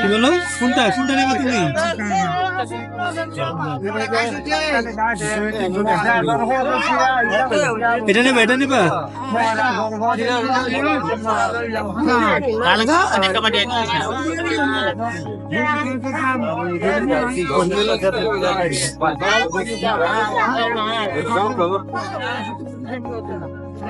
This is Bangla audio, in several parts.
কি বলো কোনটা কোনটা নেবা তুমি এটা নেবা এটা নেবা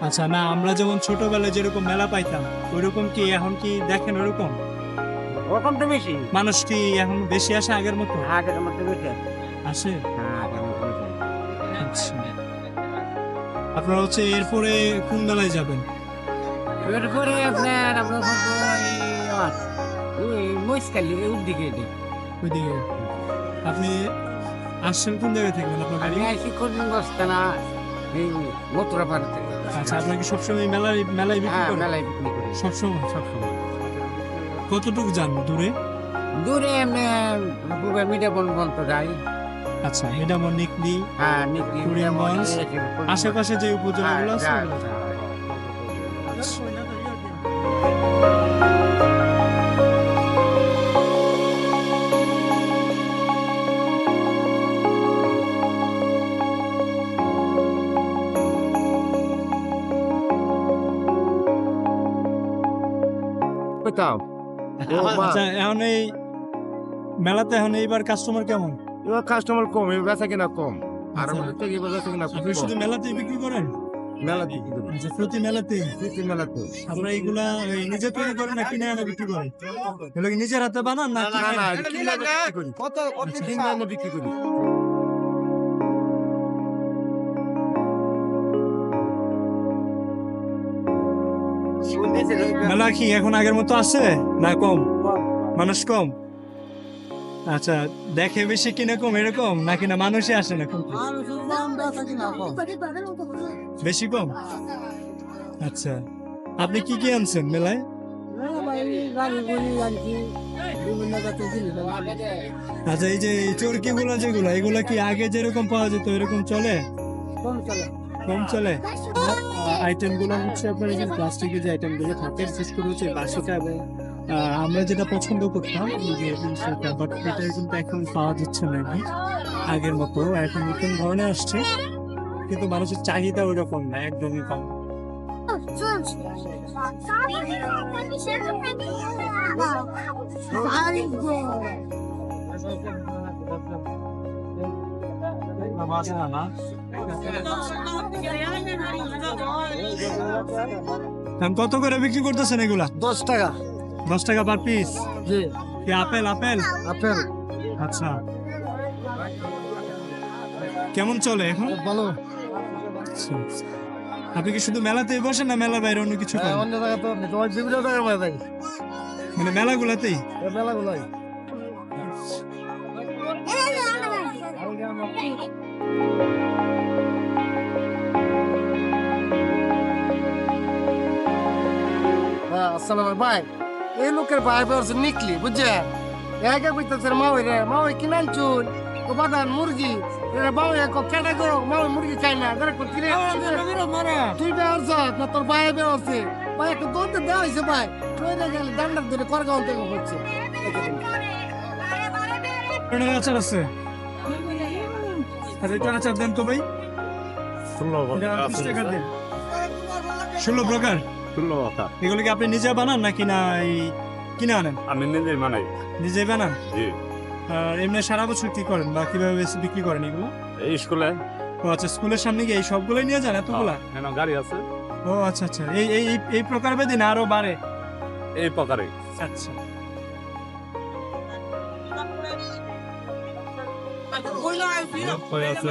আচ্ছা না আমরা যেমন ছোটবেলায় যেরকম মেলা পাইতাম ওইরকম কি এখন কি দেখেন ওরকম? ওরকম তো বেশি। মানুষ কি এখন বেশি আসে আগের মতো? আগের মধ্যে বেশি আসে। হ্যাঁ। আচ্ছা। আপনারা হচ্ছে এরপরে কোন মেলায় যাবেন? এরপরে আপনার আপনার ওই মহিষকালি ওই দিকে এদিকে। ওইদিকে। আপনি আসছেন কোন জায়গা থেকে? আমি আইসি কোন না এই মথুরা পাড়া থেকে। আচ্ছা আপনাকে সবসময় মেলায় মেলায় বিক্রি হ্যাঁ করেন? মেলায় বিক্রি করি। সবসময় সবসময়। কতটুকু যান দূরে? দূরে এমনি বুবে মিডিয়া বন বন যাই। আচ্ছা এটা আমার নিকলি হ্যাঁ নিকি কুড়িয়ামগঞ্জ, আশেপাশে যে উপজেলা উপজেলাগুলো আছে ওগুলো। কোথাও আচ্ছা এখন এই মেলাতে এখন এইবার কাস্টমার কেমন? এবার কাস্টমার কম এবার বেচা কিনা কম। আর আচ্ছা। আমাদের থেকে এবার বেচা কিনা কম। শুধু মেলাতেই বিক্রি করেন? মেলা থেকে কিনতে হবে। আচ্ছা প্রতি মেলাতে প্রতি মেলাতে আপনারা এইগুলা নিজে তৈরি করেন না কিনে আনে বিক্রি করেন এগুলো নিজের হাতে বানান না না কত বিক্রি করি। মেলা কি এখন আগের মতো আছে? না কম? মানুষ কম? আচ্ছা দেখে বেশি কিনে কম এরকম? নাকি না মানুষই আসে না খুব বেশি কম? আচ্ছা আপনি কি কি আনছেন মেলায়? আচ্ছা এই যে চরকি গুলো যেগুলো এগুলো কি আগে যেরকম পাওয়া যেত এরকম চলে? কম চলে। আইটেম গুলো হচ্ছে আপনার এই যে প্লাস্টিকের যে আইটেমগুলো থাকে বিশেষ করে হচ্ছে বাসিটা এবং আমরা যেটা পছন্দ করতাম যে সেটা বাট এটা কিন্তু এখন পাওয়া যাচ্ছে না। আগের মতো এখন নতুন ধরনের আসছে কিন্তু মানুষের চাহিদা ওই রকম না একদমই কম। দাম কত করে বিক্রি করতেছেন এগুলা? দশ টাকা। দশ টাকা পার পিস জি। কি আপেল আপেল? আপেল। আচ্ছা। কেমন চলে এখন? ভালো। আচ্ছা। আপনি কি শুধু মেলাতেই বসেন না মেলার বাইরে অন্য কিছু হ্যাঁ, করেন? অন্য জায়গা তো বিভিন্ন জায়গায় মেলা মানে মেলাগুলাতেই? মেলাগুলোই। আসসালাম ভাই। এই লোকের ভাই বেরোছে নিকলি বুঝছেন? একে কইতেছে মা ওই রে মা ওই কিনাল চুল ও বাদান মুরগি? এরা বাবা এক কেটে গো? মা মুরগি খাই না। ধরে তুই না তোর ভাই বেরোছে ভাই একটা দৌড়তে দেওয়া হয়েছে ভাই। তুই গেলে দান্ডার ধরে করগাঁও থেকে হচ্ছে। ধরনের আচার আছে? এটা আচার দেন তো ভাই? টাকা দেন। ষোলো প্রকার? ষোলো কথা। এগুলো কি আপনি নিজে বানান নাকি না এই কিনে আনেন? আমি নিজেই মানাই নিজে বানান? জি। আর এমনি সারা বছর কি করেন বা কীভাবে বিক্রি করেন এগুলো? এই স্কুলে। ও আচ্ছা স্কুলের সামনে গিয়ে এই সবগুলোই নিয়ে যান এতগুলা? কেন গাড়ি আছে। ও আচ্ছা আচ্ছা। এই এই এই- এই প্রকার বেদি না আরও বাড়ে? এই প্রকারে। আচ্ছা। আছে?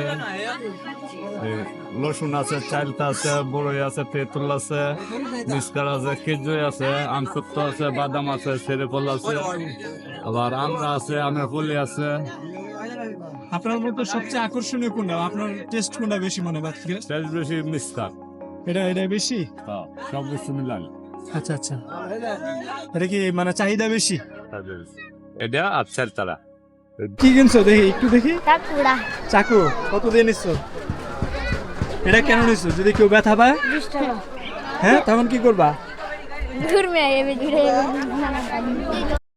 রসুন আছে চালতা আছে বড়ই আছে তেঁতুল আছে মিসকার আছে খেজুর আছে আমসত্ব আছে বাদাম আছে সেরেফল আছে আবার আমরা আছে আমের ফলি আছে। আপনার মতো সবচেয়ে আকর্ষণীয় কোনটা? আপনার টেস্ট কোনটা বেশি মনে হয়? তেল বেশি মিসকার এটা এটা বেশি? হ্যাঁ, সব কিছু মিলান আচ্ছা আচ্ছা। এটা কি মানে চাহিদা বেশি? এটা আর চালতারা কি কিনছো? দেখি একটু দেখি। চাকু কত দিয়ে নিচ্ছ এটা কেন নিছো? যদি কেউ ব্যথা পায়? হ্যাঁ তখন কি করবা?